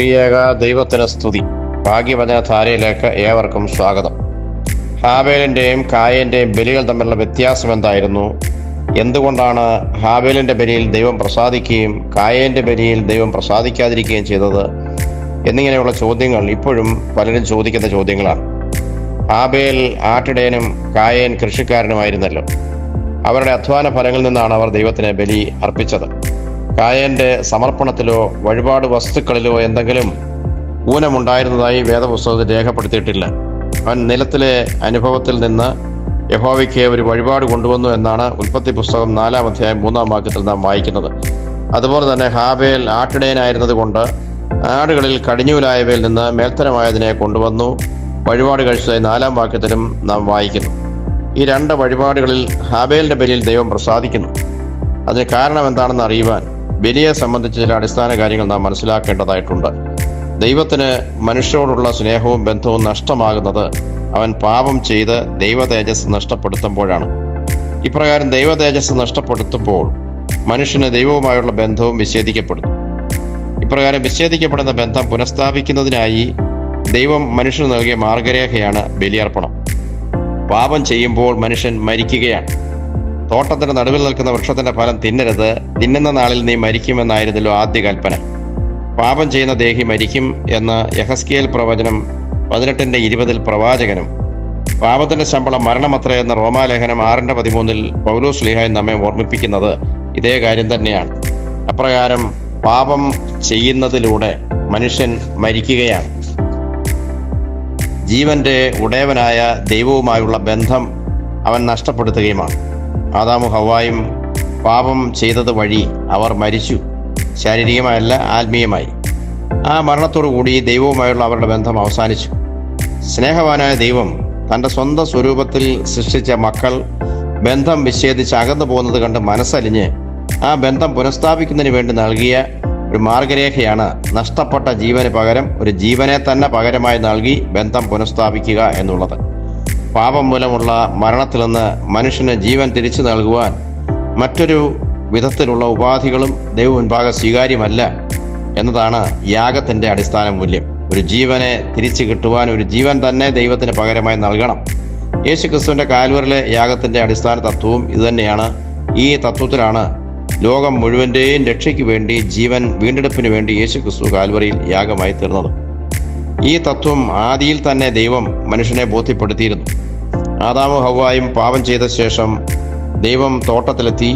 ത്രിയേക ദൈവത്തിന് സ്തുതി. ഭാഗ്യവചന ധാരയിലേക്ക് ഏവർക്കും സ്വാഗതം. ഹാബേലിന്റെയും കായന്റെയും ബലികൾ തമ്മിലുള്ള വ്യത്യാസം എന്തായിരുന്നു? എന്തുകൊണ്ടാണ് ഹാബേലിന്റെ ബലിയിൽ ദൈവം പ്രസാദിക്കുകയും കായേന്റെ ബലിയിൽ ദൈവം പ്രസാദിക്കാതിരിക്കുകയും ചെയ്തത്? എന്നിങ്ങനെയുള്ള ചോദ്യങ്ങൾ ഇപ്പോഴും പലരും ചോദിക്കുന്ന ചോദ്യങ്ങളാണ്. ഹാബേൽ ആട്ടിടയനും കായേൻ കൃഷിക്കാരനുമായിരുന്നല്ലോ. അവരുടെ അധ്വാന ഫലങ്ങളിൽ നിന്നാണ് അവർ ദൈവത്തിന് ബലി അർപ്പിച്ചത്. കായന്റെ സമർപ്പണത്തിലോ വഴിപാട് വസ്തുക്കളിലോ എന്തെങ്കിലും ഊനമുണ്ടായിരുന്നതായി വേദപുസ്തകത്തിൽ രേഖപ്പെടുത്തിയിട്ടില്ല. അവൻ നിലത്തിലെ അനുഭവത്തിൽ നിന്ന് യഹോവയ്ക്ക് ഒരു വഴിപാട് കൊണ്ടുവന്നു എന്നാണ് ഉൽപ്പത്തി പുസ്തകം നാലാം അധ്യായം മൂന്നാം വാക്യത്തിൽ നാം വായിക്കുന്നത്. അതുപോലെ തന്നെ ഹാബേൽ ആട്ടിടയനായിരുന്നത് കൊണ്ട് ആടുകളിൽ കടിഞ്ഞൂലായവയിൽ നിന്ന് മേൽത്തരമായതിനെ കൊണ്ടുവന്നു വഴിപാട് കഴിച്ചതായി നാലാം വാക്യത്തിലും നാം വായിക്കുന്നു. ഈ രണ്ട് വഴിപാടുകളിൽ ഹാബേലിന്റെ ബലിയിൽ ദൈവം പ്രസാദിക്കുന്നു. അതിന് കാരണം എന്താണെന്ന് അറിയുവാൻ ബലിയെ സംബന്ധിച്ച് ചില അടിസ്ഥാന കാര്യങ്ങൾ നാം മനസ്സിലാക്കേണ്ടതായിട്ടുണ്ട്. ദൈവത്തിന് മനുഷ്യരോടുള്ള സ്നേഹവും ബന്ധവും നഷ്ടമാകുന്നത് അവൻ പാപം ചെയ്ത് ദൈവ തേജസ് നഷ്ടപ്പെടുത്തുമ്പോഴാണ്. ഇപ്രകാരം ദൈവ തേജസ് നഷ്ടപ്പെടുത്തുമ്പോൾ മനുഷ്യന് ദൈവവുമായുള്ള ബന്ധവും വിച്ഛേദിക്കപ്പെടുന്നു. ഇപ്രകാരം വിച്ഛേദിക്കപ്പെടുന്ന ബന്ധം പുനഃസ്ഥാപിക്കുന്നതിനായി ദൈവം മനുഷ്യന് നൽകിയ മാർഗരേഖയാണ് ബലിയർപ്പണം. പാപം ചെയ്യുമ്പോൾ മനുഷ്യൻ മരിക്കുകയാണ്. തോട്ടത്തിന്റെ നടുവിൽ നിൽക്കുന്ന വൃക്ഷത്തിന്റെ ഫലം തിന്നരുത്. തിന്നുന്ന നാളിൽ നീ മരിക്കുമെന്നായിരുന്നല്ലോ ആദ്യ കൽപ്പന. പാപം ചെയ്യുന്ന ദേഹി മരിക്കും എന്ന് യഹസ്കേൽ പ്രവചനം പതിനെട്ടിന്റെ ഇരുപതിൽ പ്രവാചകനും. പാപത്തിന്റെ ശമ്പളം മരണമത്ര എന്ന റോമാലേഖനം ആറിന്റെ പതിമൂന്നിൽ പൗലോസ് ലിഹായി നമ്മെ ഓർമ്മിപ്പിക്കുന്നത് ഇതേ കാര്യം തന്നെയാണ്. അപ്രകാരം പാപം ചെയ്യുന്നതിലൂടെ മനുഷ്യൻ മരിക്കുകയാണ്. ജീവന്റെ ഉടയവനായ ദൈവവുമായുള്ള ബന്ധം അവൻ നഷ്ടപ്പെടുത്തുകയുമാണ്. ആദാമു ഹവായും പാപം ചെയ്തത് വഴി അവർ മരിച്ചു. ശാരീരികമായല്ല ആത്മീയമായി. ആ മരണത്തോടുകൂടി ദൈവവുമായുള്ള അവരുടെ ബന്ധം അവസാനിച്ചു. സ്നേഹവാനായ ദൈവം തന്റെ സ്വന്തം സ്വരൂപത്തിൽ സൃഷ്ടിച്ച മക്കൾ ബന്ധം വിച്ഛേദിച്ച് അകന്നു പോകുന്നത് കണ്ട് മനസ്സലിഞ്ഞ് ആ ബന്ധം പുനഃസ്ഥാപിക്കുന്നതിന് വേണ്ടി നൽകിയ ഒരു മാർഗരേഖയാണ് നഷ്ടപ്പെട്ട ജീവന് പകരം ഒരു ജീവനെ തന്നെ പകരമായി നൽകി ബന്ധം പുനഃസ്ഥാപിക്കുക എന്നുള്ളത്. പാപം മൂലമുള്ള മരണത്തിൽ നിന്ന് മനുഷ്യന് ജീവൻ തിരിച്ചു നൽകുവാൻ മറ്റൊരു വിധത്തിലുള്ള ഉപാധികളും ദൈവ മുൻപാകെ സ്വീകാര്യമല്ല എന്നതാണ് യാഗത്തിന്റെ അടിസ്ഥാന മൂല്യം. ഒരു ജീവനെ തിരിച്ചു കിട്ടുവാൻ ഒരു ജീവൻ തന്നെ ദൈവത്തിന് പകരമായി നൽകണം. യേശു ക്രിസ്തുവിന്റെ കാൽവറിലെ യാഗത്തിന്റെ അടിസ്ഥാന തത്വവും ഇതുതന്നെയാണ്. ഈ തത്വത്തിലാണ് ലോകം മുഴുവന്റെയും രക്ഷയ്ക്ക് വേണ്ടി ജീവൻ വീണ്ടെടുപ്പിന് വേണ്ടി യേശു ക്രിസ്തു കാൽവറിയിൽ യാഗമായി തീർന്നത്. ഈ തത്വം ആദിയിൽ തന്നെ ദൈവം മനുഷ്യനെ ബോധ്യപ്പെടുത്തിയിരുന്നു. ആദാമു ഹവായും പാപം ചെയ്ത ശേഷം ദൈവം തോട്ടത്തിലെത്തി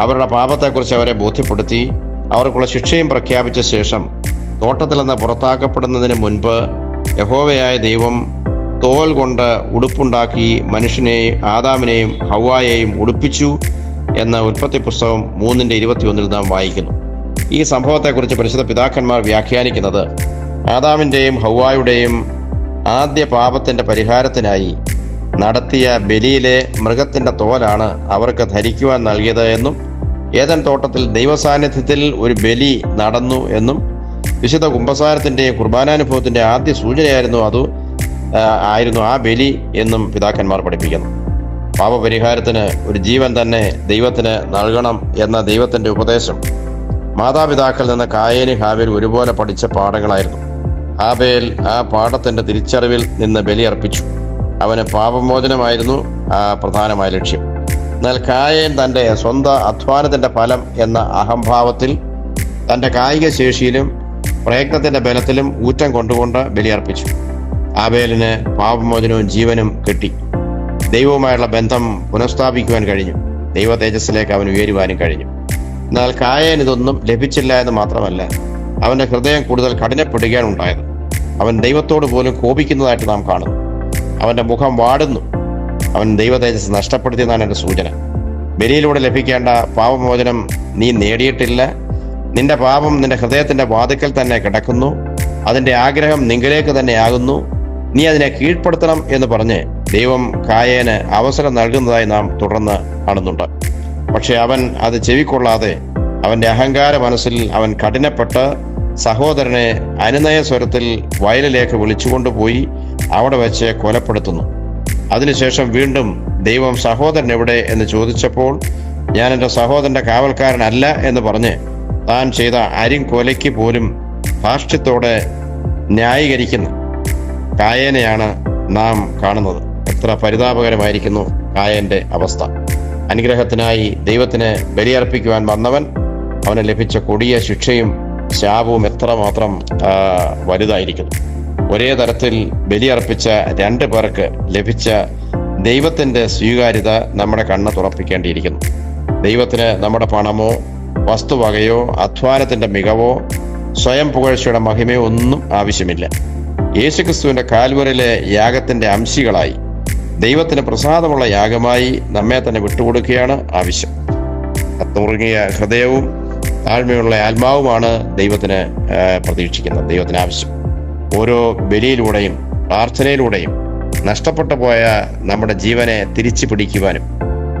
അവരുടെ പാപത്തെക്കുറിച്ച് അവരെ ബോധ്യപ്പെടുത്തി അവർക്കുള്ള ശിക്ഷയും പ്രഖ്യാപിച്ച ശേഷം തോട്ടത്തിൽ നിന്ന് പുറത്താക്കപ്പെടുന്നതിന് മുൻപ് യഹോവയായ ദൈവം തോൽ കൊണ്ട് ഉടുപ്പുണ്ടാക്കി മനുഷ്യനെയും ആദാമിനെയും ഹവായെയും ഉടുപ്പിച്ചു എന്ന ഉൽപ്പത്തി പുസ്തകം മൂന്നിന്റെ ഇരുപത്തിയൊന്നിൽ നാം വായിക്കുന്നു. ഈ സംഭവത്തെക്കുറിച്ച് പരിശുദ്ധ പിതാക്കന്മാർ വ്യാഖ്യാനിക്കുന്നത് ആദാമിന്റെയും ഹൗവായുടെയും ആദ്യ പാപത്തിന്റെ പരിഹാരത്തിനായി നടത്തിയ ബലിയിലെ മൃഗത്തിന്റെ തോലാണ് അവർക്ക് ധരിക്കുവാൻ നൽകിയത് എന്നും ഏതൻ തോട്ടത്തിൽ ദൈവസാന്നിധ്യത്തിൽ ഒരു ബലി നടന്നു എന്നും വിശുദ്ധ കുംഭസാരത്തിന്റെ കുർബാനാനുഭവത്തിന്റെ ആദ്യ സൂചനയായിരുന്നു അത് ആയിരുന്നു ആ ബലി എന്നും പിതാക്കന്മാർ പഠിപ്പിക്കുന്നു. പാപപരിഹാരത്തിന് ഒരു ജീവൻ തന്നെ ദൈവത്തിന് നൽകണം എന്ന ദൈവത്തിന്റെ ഉപദേശം മാതാപിതാക്കളിൽ നിന്ന് കായേനി ഹാബേൽ ഒരുപോലെ പഠിച്ച പാഠങ്ങളായിരുന്നു. ഹാബേൽ ആ പാഠത്തിന്റെ തിരിച്ചറിവിൽ നിന്ന് ബലിയർപ്പിച്ചു അവന് പാപമോചനമായിരുന്നു പ്രധാനമായ ലക്ഷ്യം. എന്നാൽ കായൻ തന്റെ സ്വന്തം അധ്വാനത്തിന്റെ ഫലം എന്ന അഹംഭാവത്തിൽ തന്റെ കായിക ശേഷിയിലും പ്രയത്നത്തിന്റെ ബലത്തിലും ഊറ്റം കൊണ്ടുകൊണ്ട് ബലിയർപ്പിച്ചു. ആബേലിന് പാപമോചനവും ജീവനും കിട്ടി. ദൈവവുമായുള്ള ബന്ധം പുനഃസ്ഥാപിക്കുവാൻ കഴിഞ്ഞു. ദൈവ തേജസ്സിലേക്ക് അവൻ ഉയരുവാനും കഴിഞ്ഞു. എന്നാൽ കായൻ ഇതൊന്നും ലഭിച്ചില്ല എന്ന് മാത്രമല്ല അവന്റെ ഹൃദയം കൂടുതൽ കഠിനപ്പെടുകയാണ് ഉണ്ടായത്. അവൻ ദൈവത്തോട് പോലും കോപിക്കുന്നതായിട്ട് നാം കാണുന്നു. അവന്റെ മുഖം വാടുന്നു. അവൻ ദൈവ തേജസ് നഷ്ടപ്പെടുത്തിയെന്നാണ് എന്റെ സൂചന. ബലിയിലൂടെ ലഭിക്കേണ്ട പാപമോചനം നീ നേടിയിട്ടില്ല. നിന്റെ പാപം നിന്റെ ഹൃദയത്തിന്റെ വാതിക്കൽ തന്നെ കിടക്കുന്നു. അതിന്റെ ആഗ്രഹം നിങ്കലേക്ക് തന്നെ ആകുന്നു. നീ അതിനെ കീഴ്പ്പെടുത്തണം എന്ന് പറഞ്ഞ് ദൈവം കായേന് അവസരം നൽകുന്നതായി നാം തുടർന്ന് കാണുന്നുണ്ട്. പക്ഷെ അവൻ അത് ചെവിക്കൊള്ളാതെ അവന്റെ അഹങ്കാര മനസ്സിൽ അവൻ കഠിനപ്പെട്ട് സഹോദരനെ അനുനയ സ്വരത്തിൽ വയലിലേക്ക് വിളിച്ചുകൊണ്ടുപോയി. അവിടെ വെച്ച് കൊലപ്പെടുത്തുന്നു. അതിനുശേഷം വീണ്ടും ദൈവം സഹോദരൻ എവിടെ എന്ന് ചോദിച്ചപ്പോൾ ഞാൻ എന്റെ സഹോദരന്റെ കാവൽക്കാരനല്ല എന്ന് പറഞ്ഞ് താൻ ചെയ്ത അരിങ്കൊലയ്ക്ക് പോലും ഭാഷ്യത്തോടെ ന്യായീകരിക്കുന്നു. കായേനെയാണ് നാം കാണുന്നത്. എത്ര പരിതാപകരമായിരിക്കുന്നു കായന്റെ അവസ്ഥ. അനുഗ്രഹത്തിനായി ദൈവത്തിന് ബലിയർപ്പിക്കുവാൻ വന്നവൻ അവന് ലഭിച്ച കൊടിയ ശിക്ഷയും ശാപവും എത്രമാത്രം വലുതായിരിക്കുന്നു. ഒരേ തരത്തിൽ ബലിയർപ്പിച്ച രണ്ട് പേർക്ക് ലഭിച്ച ദൈവത്തിന്റെ സ്വീകാര്യത നമ്മുടെ കണ്ണ് തുറപ്പിക്കേണ്ടിയിരിക്കുന്നു. ദൈവത്തിന് നമ്മുടെ പണമോ വസ്തുവകയോ അധ്വാനത്തിന്റെ മികവോ സ്വയം പുകഴ്ചയുടെ മഹിമയോ ഒന്നും ആവശ്യമില്ല. യേശുക്രിസ്തുവിന്റെ കാൽവറിലെ യാഗത്തിന്റെ അംശികളായി ദൈവത്തിന് പ്രസാദമുള്ള യാഗമായി നമ്മെ തന്നെ വിട്ടുകൊടുക്കുകയാണ് ആവശ്യം. അത്തുറങ്ങിയ ഹൃദയവും താഴ്മയുള്ള ആത്മാവുമാണ് ദൈവത്തിന് പ്രതീക്ഷിക്കുന്നത് ദൈവത്തിന് ആവശ്യം. ഓരോ ബലിയിലൂടെയും പ്രാർത്ഥനയിലൂടെയും നഷ്ടപ്പെട്ടു പോയ നമ്മുടെ ജീവനെ തിരിച്ചു പിടിക്കുവാനും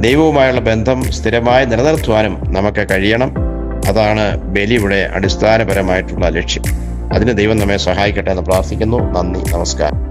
ദൈവവുമായുള്ള ബന്ധം സ്ഥിരമായി നിലനിർത്തുവാനും നമുക്ക് കഴിയണം. അതാണ് ബലിയുടെ അടിസ്ഥാനപരമായിട്ടുള്ള ലക്ഷ്യം. അതിന് ദൈവം നമ്മെ സഹായിക്കട്ടെ എന്ന് പ്രാർത്ഥിക്കുന്നു. നന്ദി നമസ്കാരം.